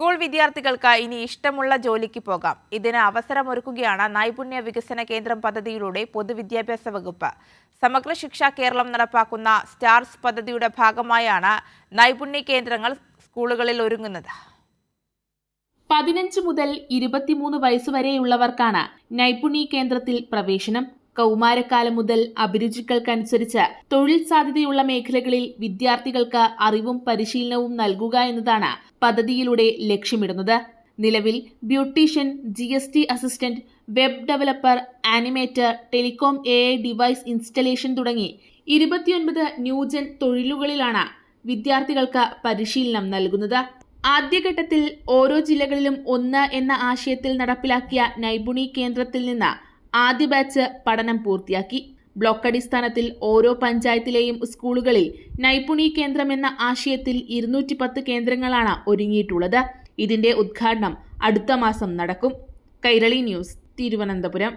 School വിദ്യാർത്ഥികൾക്ക് ഇനി ഇഷ്ടമുള്ള ജോലിക്ക് പോകാം. ഇതിന് അവസരമൊരുക്കുകയാണ് നൈപുണ്യ വികസന കേന്ദ്രം പദ്ധതിയിലൂടെ പൊതുവിദ്യാഭ്യാസ വകുപ്പ്. സമഗ്ര ശിക്ഷ കേരളം നടപ്പാക്കുന്ന സ്റ്റാർസ് പദ്ധതിയുടെ ഭാഗമായാണ് നൈപുണ്യ കേന്ദ്രങ്ങൾ സ്കൂളുകളിൽ ഒരുങ്ങുന്നത്. പതിനഞ്ച് മുതൽ ഇരുപത്തിമൂന്ന് വയസ്സുവരെയുള്ളവർക്കാണ് നൈപുണ്യ കേന്ദ്രത്തിൽ പ്രവേശനം. കൗമാരക്കാലം മുതൽ അഭിരുചികൾക്കനുസരിച്ച് തൊഴിൽ സാധ്യതയുള്ള മേഖലകളിൽ വിദ്യാർത്ഥികൾക്ക് അറിവും പരിശീലനവും നൽകുക എന്നതാണ് പദ്ധതിയിലൂടെ ലക്ഷ്യമിടുന്നത്. നിലവിൽ beautician G S T assistant web developer animator telecom a device installation തുടങ്ങി ഇരുപത്തിയൊൻപത് ന്യൂജൻ തൊഴിലുകളിലാണ് വിദ്യാർത്ഥികൾക്ക് പരിശീലനം നൽകുന്നത്. ആദ്യഘട്ടത്തിൽ ഓരോ ജില്ലകളിലും ഒന്ന് എന്ന ആശയത്തിൽ നടപ്പിലാക്കിയ നൈപുണി കേന്ദ്രത്തിൽ നിന്ന് ആദ്യ ബാച്ച് പഠനം പൂർത്തിയാക്കി. ബ്ലോക്ക് അടിസ്ഥാനത്തിൽ ഓരോ പഞ്ചായത്തിലെയും സ്കൂളുകളിൽ നൈപുണി കേന്ദ്രം എന്ന ആശയത്തിൽ ഇരുന്നൂറ്റി പത്ത് കേന്ദ്രങ്ങളാണ് ഒരുങ്ങിയിട്ടുള്ളത്. ഇതിന്റെ ഉദ്ഘാടനം അടുത്ത മാസം നടക്കും. കൈരളി ന്യൂസ് തിരുവനന്തപുരം.